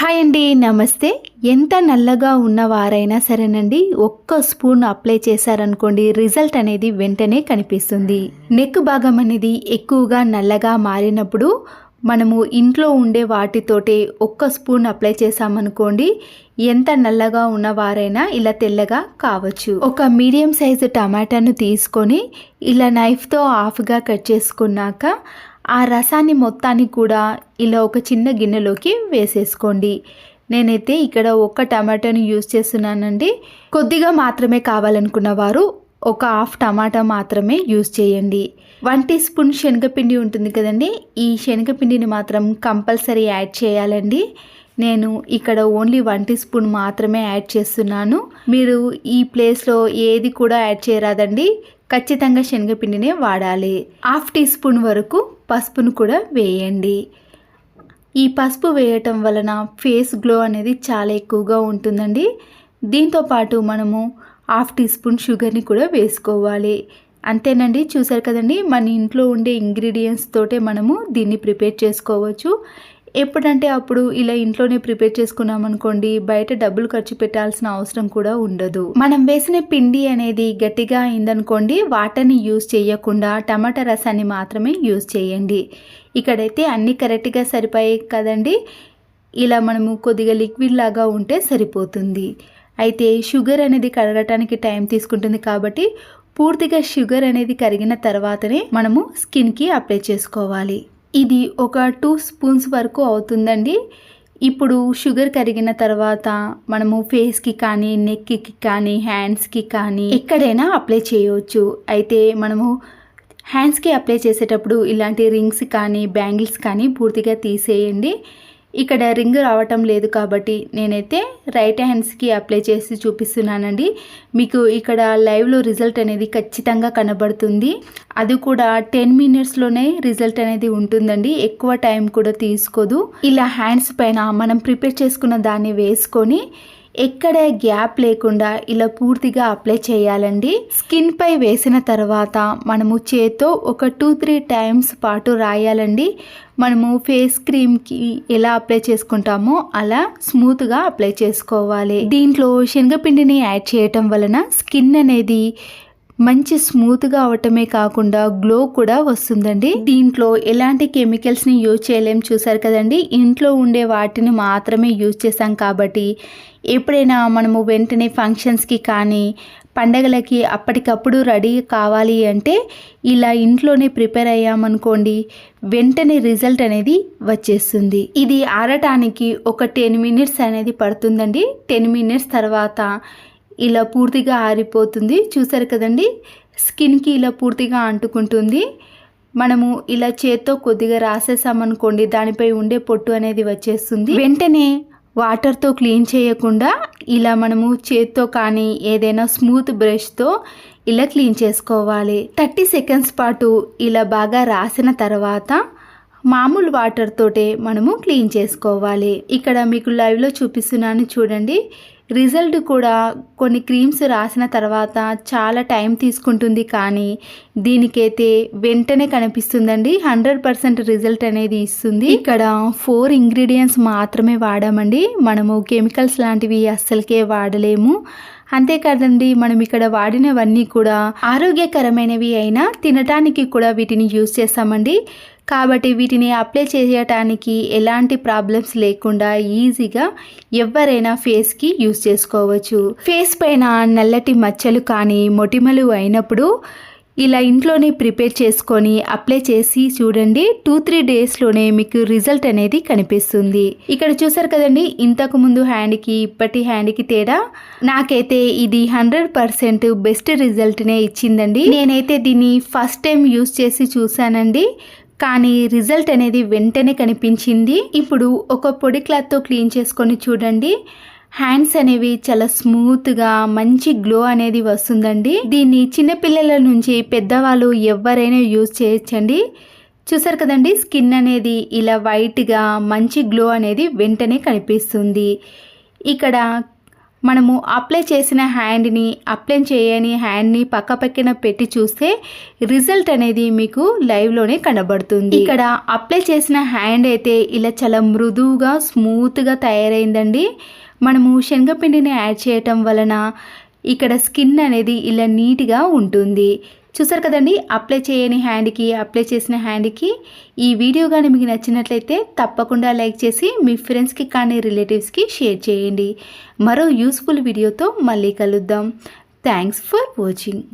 Hi అండి నమస్తే. ఎంత నల్లగా ఉన్నవారైనా సరేనండి ఒక్క స్పూన్ అప్లై చేశారనుకోండి రిజల్ట్ అనేది వెంటనే కనిపిస్తుంది. నెక్ భాగం అనేది ఎక్కువగా నల్లగా మారినప్పుడు మనము ఇంట్లో ఉండే వాటితోటే ఒక్క స్పూన్ అప్లై చేసామనుకోండి ఎంత నల్లగా ఉన్నవారైనా ఇలా తెల్లగా కావచ్చు. ఒక మీడియం సైజు టమాటాను తీసుకొని ఇలా నైఫ్తో హాఫ్గా కట్ చేసుకున్నాక ఆ రసాన్ని మొత్తాన్ని కూడా ఇలా ఒక చిన్న గిన్నెలోకి వేసేసుకోండి. నేనైతే ఇక్కడ ఒక్క టమాటాని యూజ్ చేస్తున్నానండి. కొద్దిగా మాత్రమే కావాలనుకున్న వారు ఒక హాఫ్ టమాటా మాత్రమే యూజ్ చేయండి. వన్ టీ స్పూన్ శనగపిండి ఉంటుంది కదండి. ఈ శనగపిండిని మాత్రం కంపల్సరీ యాడ్ చేయాలండి. నేను ఇక్కడ ఓన్లీ వన్ టీ స్పూన్ మాత్రమే యాడ్ చేస్తున్నాను. మీరు ఈ ప్లేస్లో ఏది కూడా యాడ్ చేయరాదండి. ఖచ్చితంగా శనగపిండినే వాడాలి. హాఫ్ టీ స్పూన్ వరకు పసుపును కూడా వేయండి. ఈ పసుపు వేయటం వలన ఫేస్ గ్లో అనేది చాలా ఎక్కువగా ఉంటుందండి. దీంతో పాటు మనము హాఫ్ టీ స్పూన్ షుగర్ని కూడా వేసుకోవాలి. అంతేనండి చూసారు కదండి? మన ఇంట్లో ఉండే ఇంగ్రీడియంట్స్ తోటే మనము దీన్ని ప్రిపేర్ చేసుకోవచ్చు. ఎప్పుడంటే అప్పుడు ఇలా ఇంట్లోనే ప్రిపేర్ చేసుకున్నాం అనుకోండి బయట డబ్బులు ఖర్చు పెట్టాల్సిన అవసరం కూడా ఉండదు. మనం వేసిన పిండి అనేది గట్టిగా అయిందనుకోండి వాటర్ని యూజ్ చేయకుండా టమాటా రసాన్ని మాత్రమే యూజ్ చేయండి. ఇక్కడైతే అన్ని కరెక్ట్గా సరిపోయాయి కదండి? ఇలా మనము కొద్దిగా లిక్విడ్ లాగా ఉంటే సరిపోతుంది. అయితే షుగర్ అనేది కరగటానికి టైం తీసుకుంటుంది కాబట్టి పూర్తిగా షుగర్ అనేది కరిగిన తర్వాతనే మనము స్కిన్కి అప్లై చేసుకోవాలి. ఇది ఒక టూ స్పూన్స్ వరకు అవుతుందండి. ఇప్పుడు షుగర్ కరిగిన తర్వాత మనము ఫేస్కి కానీ నెక్కి కానీ హ్యాండ్స్కి కానీ ఎక్కడైనా అప్లై చేయవచ్చు అయితే మనము హ్యాండ్స్కి అప్లై చేసేటప్పుడు ఇలాంటి రింగ్స్ కానీ బ్యాంగిల్స్ కానీ పూర్తిగా తీసేయండి. ఇక్కడ రింగ్ రావటం లేదు కాబట్టి నేనైతే రైట్ హ్యాండ్స్కి అప్లై చేసి చూపిస్తున్నానండి. మీకు ఇక్కడ లైవ్లో రిజల్ట్ అనేది ఖచ్చితంగా కనబడుతుంది. అది కూడా టెన్ మినిట్స్లోనే రిజల్ట్ అనేది ఉంటుందండి. ఎక్కువ టైం కూడా తీసుకోదు. ఇలా హ్యాండ్స్ పైన మనం ప్రిపేర్ చేసుకున్న దాన్ని వేసుకొని ఎక్కడ గ్యాప్ లేకుండా ఇలా పూర్తిగా అప్లై చేయాలండి. స్కిన్ పై వేసిన తర్వాత మనము చేత్తో ఒక టూ త్రీ టైమ్స్ పాటు రాయాలండి. మనము ఫేస్ క్రీమ్కి ఎలా అప్లై చేసుకుంటామో అలా స్మూత్గా అప్లై చేసుకోవాలి. దీంట్లో శనగపిండిని యాడ్ చేయటం వలన స్కిన్ అనేది మంచి స్మూత్గా అవటమే కాకుండా గ్లో కూడా వస్తుందండి. దీంట్లో ఎలాంటి కెమికల్స్ని యూజ్ చేయలేం చూసారు కదండి. ఇంట్లో ఉండే వాటిని మాత్రమే యూజ్ చేసాం కాబట్టి ఎప్పుడైనా మనము వెంటనే ఫంక్షన్స్కి కానీ పండగలకి అప్పటికప్పుడు రెడీ కావాలి అంటే ఇలా ఇంట్లోనే ప్రిపేర్ అయ్యామనుకోండి వెంటనే రిజల్ట్ అనేది వచ్చేస్తుంది. ఇది ఆరటానికి ఒక టెన్ మినిట్స్ అనేది పడుతుందండి. టెన్ మినిట్స్ తర్వాత ఇలా పూర్తిగా ఆరిపోతుంది. చూసారు కదండి? స్కిన్కి ఇలా పూర్తిగా అంటుకుంటుంది. మనము ఇలా చేత్తో కొద్దిగా రాసేసామనుకోండి దానిపై ఉండే పొట్టు అనేది వచ్చేస్తుంది. వెంటనే వాటర్తో క్లీన్ చేయకుండా ఇలా మనము చేత్తో కానీ ఏదైనా స్మూత్ బ్రష్తో ఇలా క్లీన్ చేసుకోవాలి. థర్టీ సెకండ్స్ పాటు ఇలా బాగా రాసిన తర్వాత మామూలు వాటర్ తోటే మనము క్లీన్ చేసుకోవాలి. ఇక్కడ మీకు లైవ్లో చూపిస్తున్నాను చూడండి. రిజల్ట్ కూడా కొన్ని క్రీమ్స్ రాసిన తర్వాత చాలా టైం తీసుకుంటుంది కానీ దీనికైతే వెంటనే కనిపిస్తుందండి. హండ్రెడ్ పర్సెంట్ రిజల్ట్ అనేది ఇస్తుంది. ఇక్కడ ఫోర్ ఇంగ్రీడియంట్స్ మాత్రమే వాడామండి. మనము కెమికల్స్ లాంటివి అస్సలకే వాడలేము. అంతేకాదండి మనం ఇక్కడ వాడినవన్నీ కూడా ఆరోగ్యకరమైనవి అయినా తినటానికి కూడా వీటిని యూజ్ చేస్తామండి. కాబట్టి వీటిని అప్లై చేయటానికి ఎలాంటి ప్రాబ్లమ్స్ లేకుండా ఈజీగా ఎవరైనా ఫేస్కి యూస్ చేసుకోవచ్చు. ఫేస్ పైన నల్లటి మచ్చలు కానీ మొటిమలు అయినప్పుడు ఇలా ఇంట్లోనే ప్రిపేర్ చేసుకొని అప్లై చేసి చూడండి. టూ త్రీ డేస్లోనే మీకు రిజల్ట్ అనేది కనిపిస్తుంది. ఇక్కడ చూసారు కదండి ఇంతకు ముందు హ్యాండ్కి ఇప్పటి హ్యాండ్కి తేడా? నాకైతే ఇది హండ్రెడ్ పర్సెంట్ బెస్ట్ రిజల్ట్నే ఇచ్చిందండి. నేనైతే దీన్ని ఫస్ట్ టైం యూస్ చేసి చూసానండి కానీ రిజల్ట్ అనేది వెంటనే కనిపించింది. ఇప్పుడు ఒక పొడి క్లాత్తో క్లీన్ చేసుకొని చూడండి. హ్యాండ్స్ అనేవి చాలా స్మూత్గా మంచి గ్లో అనేది వస్తుందండి. దీన్ని చిన్నపిల్లల నుంచి పెద్దవాళ్ళు ఎవరైనా యూజ్ చేయొచ్చండి. చూసారు కదండి స్కిన్ అనేది ఇలా వైట్గా మంచి గ్లో అనేది వెంటనే కనిపిస్తుంది. ఇక్కడ మనము అప్లై చేసిన హ్యాండ్ని అప్లై చేయని హ్యాండ్ని పక్క పక్కన పెట్టి చూస్తే రిజల్ట్ అనేది మీకు లైవ్లోనే కనబడుతుంది. ఇక్కడ అప్లై చేసిన హ్యాండ్ అయితే ఇలా చాలా మృదువుగా స్మూత్గా తయారైందండి. మనము శనగపిండిని యాడ్ చేయటం వలన ఇక్కడ స్కిన్ అనేది ఇలా నీట్గా ఉంటుంది. చూసారు కదండి అప్లై చేయని హ్యాండ్కి అప్లై చేసిన హ్యాండ్కి ఈ వీడియో కానీ మీకు నచ్చినట్లయితే తప్పకుండా లైక్ చేసి మీ ఫ్రెండ్స్కి కానీ రిలేటివ్స్కి షేర్ చేయండి. మరో యూస్ఫుల్ వీడియోతో మళ్ళీ కలుద్దాం. Thanks for watching.